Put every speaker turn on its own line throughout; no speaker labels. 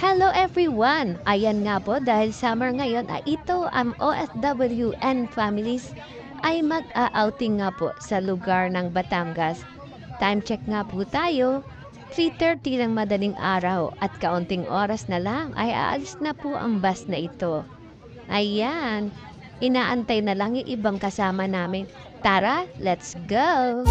Hello everyone! Ayan nga po dahil summer ngayon ay ito ang OFW and families ay mag-a-outing nga po sa lugar ng Batangas. Time check nga po tayo, 3.30 ng madaling araw at kaunting oras na lang ay aalis na po ang bus na ito. Ayan, inaantay na lang yung ibang kasama namin. Tara, let's go!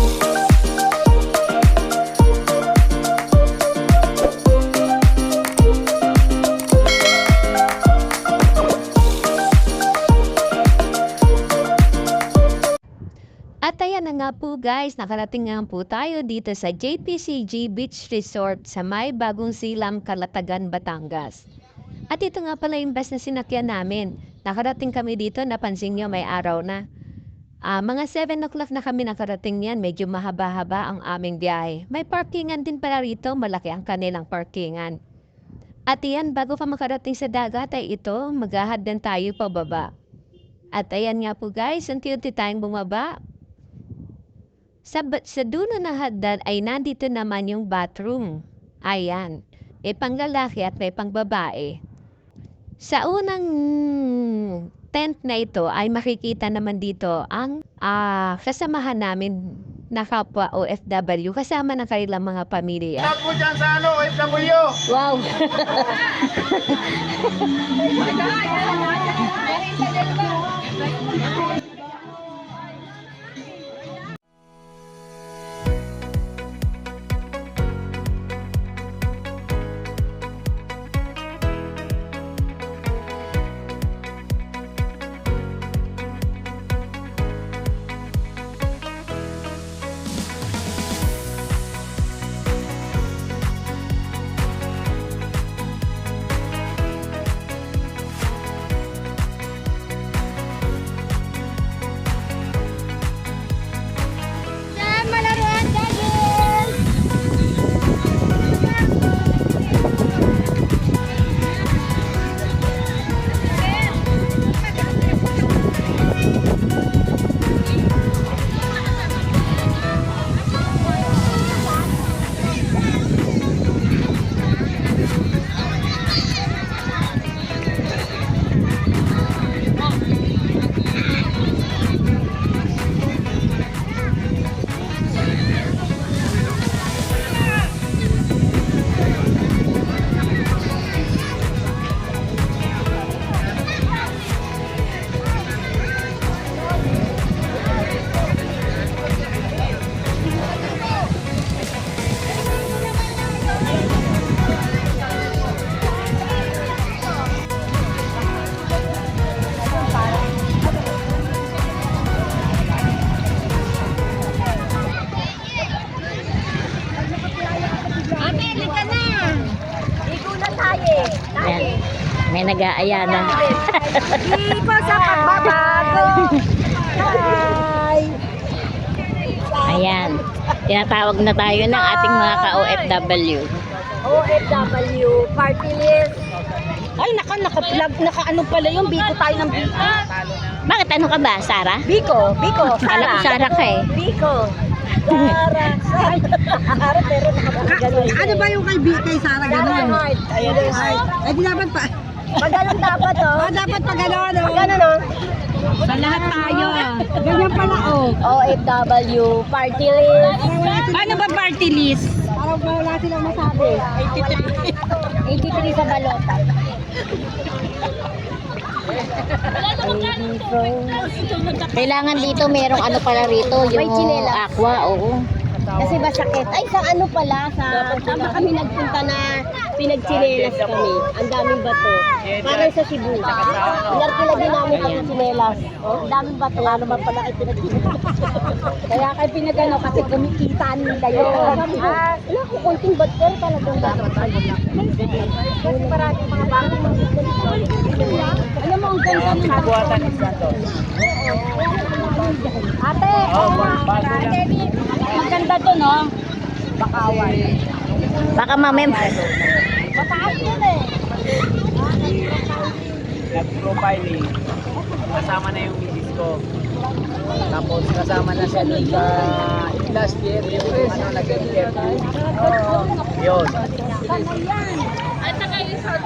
Po guys, nakarating nga po tayo dito sa JPCG Beach Resort sa may Bagong Silam, Kalatagan, Batangas. At ito nga pala yung bus na sinakyan namin. Nakarating kami dito, napansin nyo may araw na. Ah, mga 7 o'clock na kami nakarating yan, medyo mahaba-haba ang aming biyahe. May parkingan din pala rito, malaki ang kanilang parkingan. At iyan, bago pa makarating sa dagat ay ito, maghahad din tayo pababa. At ayan nga po guys, unti-unti tayong bumaba. Sa, sa dulo ng hagdan ay nandito naman yung bathroom. Ayan. May panglalaki at may pangbabae. Sa unang tent na ito ay makikita naman dito ang ah, kasamahan namin na kapwa OFW kasama ng kanilang mga pamilya.
Tag mo dyan sa ano, OFW.
Wow! May nag-aaya na.
Ipo sa pagbabago! Hi!
Ayan. Tinatawag na tayo ng ating mga ka-OFW.
OFW party list. Ay, naka, naka, naka, ano pala yung Biko tayo ng Biko.
Bakit ano ka ba, Sara?
Biko, Biko,
Alam ko Sara ka eh.
Biko. Sara, Sara. Sara, pero.
Ano ba yung kay, B- kay Sarah
Sara? Heart. Ayun yung heart.
Eh di dapat pa.
Pag ganun dapat, oh.
Oh, dapat pa gano'n.
Pag
Oh.
ganun, oh.
Sa lahat tayo. Ganyan pala oh.
OFW party list.
Paano ba party list? Parang wala silang masabi.
83 sa balota.
Kailangan dito merong ano pala rito, yung aqua, oo.
Kasi ba sakit? Ay, sa ano pala? Sa tama kami nagpunta na pinagtsinelas kami. Ang daming bato. Parang sa Cebu. Pinarkilagin namin pag tsinelas. Oh, ang daming bato. Nga naman pala kayo pinagtsinelas. Kaya kayo pinagano kasi kumikita nila yun. Ah, wala ko konting bato pero talagang bato. Kasi maraming mga mga Alam mo, ang ganda ng
Santos.
Ate,
Oh,
oh,
bago lang.
maganda to, no? Bakawan.
Baka mamaya,
Mataas yun eh.
Nag-profiling. Kasama na yung misis ko. Tapos kasama na siya dun sa last year, yung ano, nag-interview. Yun.
At saka yung short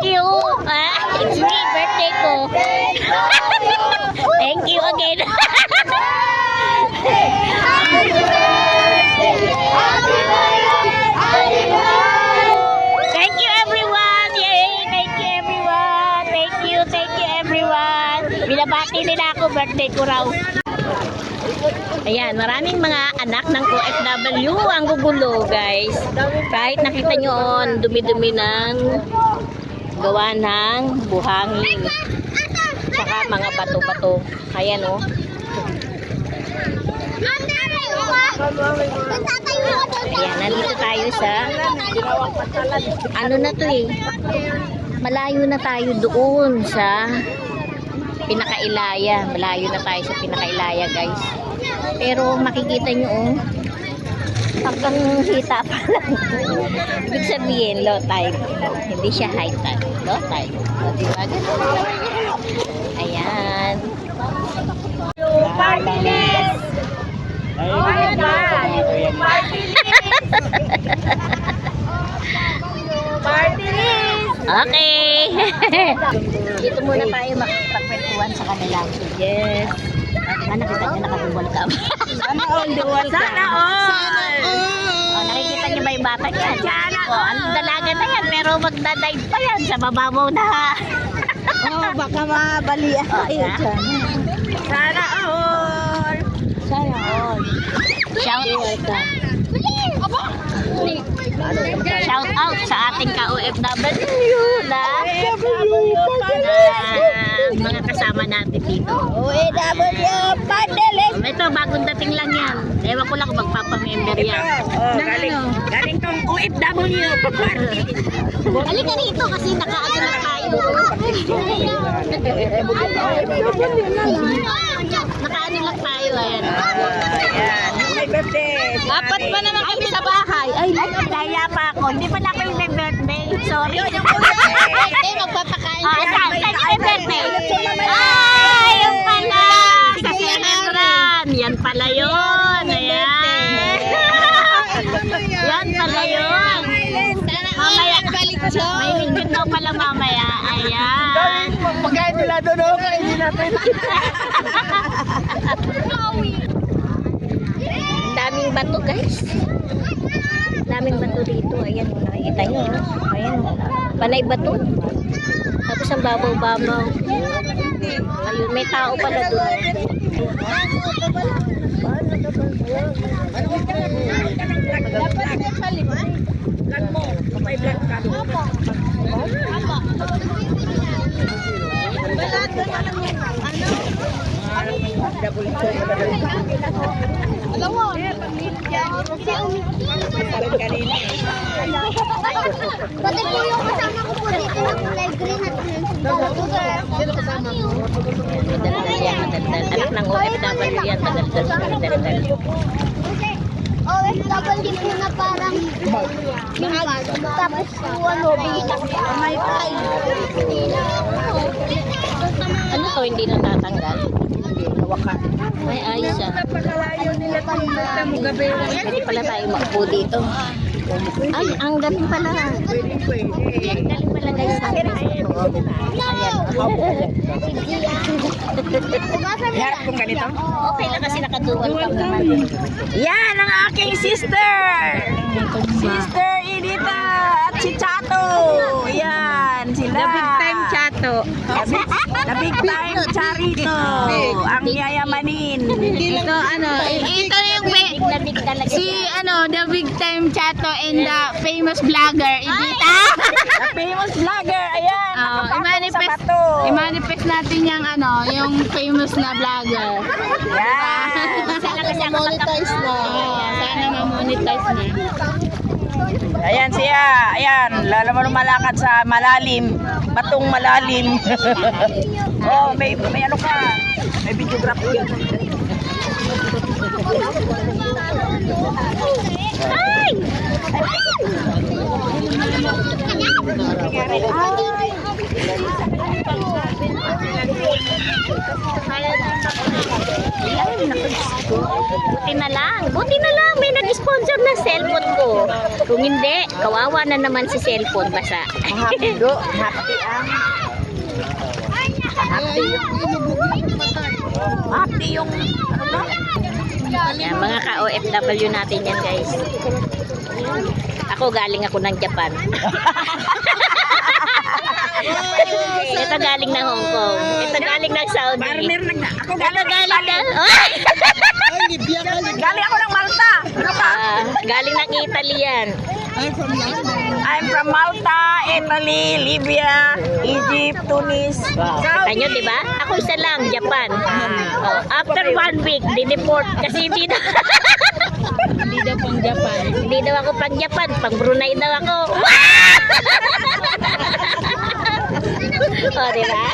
Thank you. Ah, it's me, birthday ko. Thank you again. Thank you everyone. Yay! Thank you everyone. Thank you, thank you everyone. Binabati nila ako, birthday ko raw. Ayan, maraming mga anak ng OFW ang gugulo, guys. Kahit nakita nyo on, dumi-dumi ng gawa ng buhangin. Tsaka mga bato-bato. Ayan, oh. Ayan, nandito tayo sa ano na to eh. Malayo na tayo doon sa pinakailaya. Malayo na tayo sa pinakailaya, guys. Pero makikita nyo, oh, hanggang hita pa lang. Ibig sabihin, low tide. Hindi siya high tide. Low tide. O, diba? Ayan. Party list!
Oh my God!
Party list! Okay! Dito muna tayo makipagkwentuhan sa kanila. Yes. Ah, nakita niyo nakaduwal ka. Sana all duwal ka. Sana all! Oh, nakikita niyo ba yung bata niyan? Sana all! Ang dalaga na yan, pero magdadive pa yan sa mababaw na.
Oh, baka mabalian.
Oh, yeah.
Sana all.
Sana all. Shout Shout out sa ating ka-OFW na, na mga kasama natin dito.
OFW, pandelis.
Um, ito, bagong dating lang yan. Ewan ko lang kung magpapamember yan.
Oh, galing, galing tong OFW.
Halika rito kasi nakaano na tayo. nakaano lang tayo. Ayan.
Ayan, may birthday.
Apat pa naman kami sa bahay. Ay, kaya pa ako. Hindi pa na kayo may birthday. Sorry. Birthday, magpapakain. Ah, saan? Yung birthday? Ay, yung pala. Sa Celebran. Yan pala yun. Ayan. Yan pala yun. Mamaya. May lingkod daw pala mamaya. Ayan.
Pagkain nila doon, oh, kainin natin.
Daming bato guys. Daming bato dito. Ayan, oh, nakikita nyo. oh. Ayan, panay bato. Tapos ang babaw-babaw. Ayun, may tao pala doon.
Pati po yung kasama ko po dito na kulay green at Sino kasama mo?
Madaldal yan, madaldal. Anak ng OFW yan, madaldal sa madaldal.
OFW po na parang. Tapos po ano, bilang may pride.
Ano to, hindi natatanggal? Ay, ayos ah.
Napakalayo nila kung gabi.
Pwede pala tayo makpo dito. Ay, ang galing pala. Ang galing pala guys.
Kong ganito.
Okay lang kasi nakaduwal ka naman.
Yan ang aking sister. Sister Edita at si Chato. Yan sila. The big time Chato. The big time Charito. Ang yayamanin.
Ito ano, ito yung
Big big talaga
si ano, the big time chato and the famous vlogger, Edita.
The famous vlogger. Ayan.
Oh, i-manifest, i-manifest natin yung ano, yung famous na vlogger.
Yan.
Sana kasi ako monetize na.
Oh, sana ma-monetize na.
Ayan siya. Ayan. Lalo mo malakad sa malalim. Batong malalim. oh, may, may ano ka. May videography.
Ay! Buti na lang. Buti na lang. May nag-sponsor ng cellphone ko. Kung hindi, kawawa na naman si cellphone basa.
Hapdo, happy ang. Happy yung. Ano ba?
Yan, mga ka-OFW natin yan, guys. Ako, galing ako ng Japan. Ito galing ng Hong Kong. Ito galing ng Saudi.
Farmer Ako
Ito
galing
galing ng...
Galing ako ng Malta. Ano ka?
Ah, galing ng Italy yan.
I'm from Malta, Italy, Libya, Egypt, Tunis.
Kita nyo, di ba? Ako isa lang, Japan. Oh, after one week, dineport kasi hindi na... hindi daw pang Japan. Hindi daw ako pang Japan, pang Brunei daw ako. oh, di ba?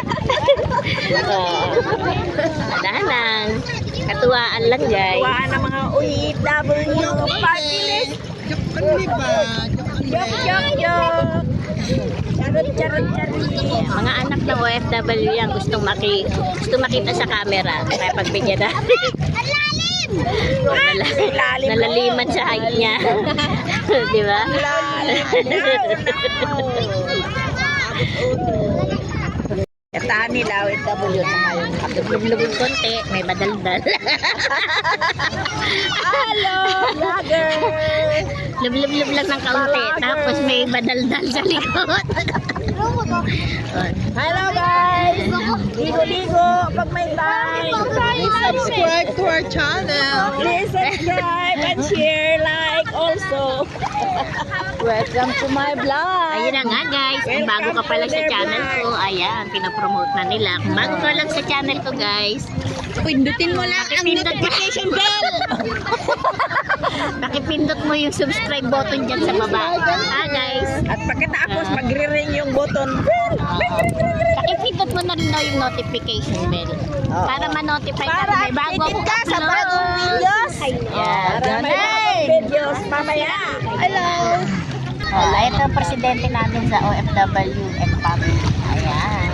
oh. Dahanang. Katuwaan lang, guys.
Tuwaan ng mga OEW party list. Yok, yok, yok. Charot, charot, charot.
Mga anak ng OFW yan, gustong, maki, gusto makita sa camera. Kaya pagbigyan na.
Lalim. Lalim.
Nalaliman sa height niya. Di ba?
Katahan nila OFW na ngayon.
Lubog-lubog konti, may badaldal.
Hello, vlogger.
Lubog-lubog lang ng kaunti, tapos may badaldal sa likod.
Hello guys. Ligo-ligo pag may time. Please subscribe to our channel. Please subscribe and share, like also. Welcome to my vlog.
Ayun na nga guys, kung bago ka pala sa channel ko, ayan, pinapromote na nila. Kung bago ka lang sa channel ko guys, pindutin mo lang ang notification bell. Pakipindot mo yung subscribe button dyan sa baba. Ha guys?
At pagkatapos magre-ring yung button.
Pakipindot mo na rin daw yung notification bell. Para ma-notify ka kung may bago akong
ka sa
upload.
bagong videos.
Yeah.
Para may bagong videos mamaya. Hello.
Oh, ito ang presidente namin sa OFW and family. Ayan.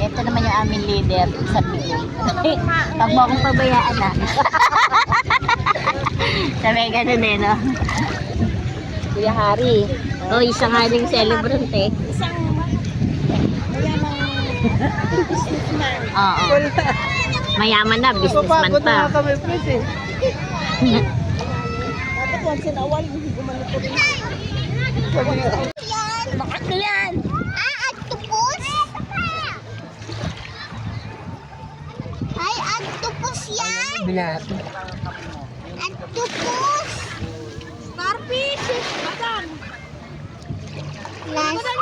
Ito naman yung aming leader sa Bigo. Pag mo akong pabayaan na. Sabi ganun eh, no?
Kuya Hari.
Oh, isang haling celebrant eh. Oo. Mayaman na, businessman pa.
kami, please eh. Dapat once in a while, gumano po rin.
Bakit yan?
Ah, octopus? Ay, octopus yan? Last.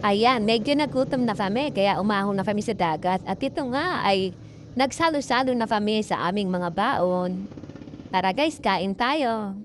Ayan, medyo nagutom na kami kaya umahon na kami sa dagat at ito nga ay nagsalo-salo na kami sa aming mga baon. Tara guys, kain tayo.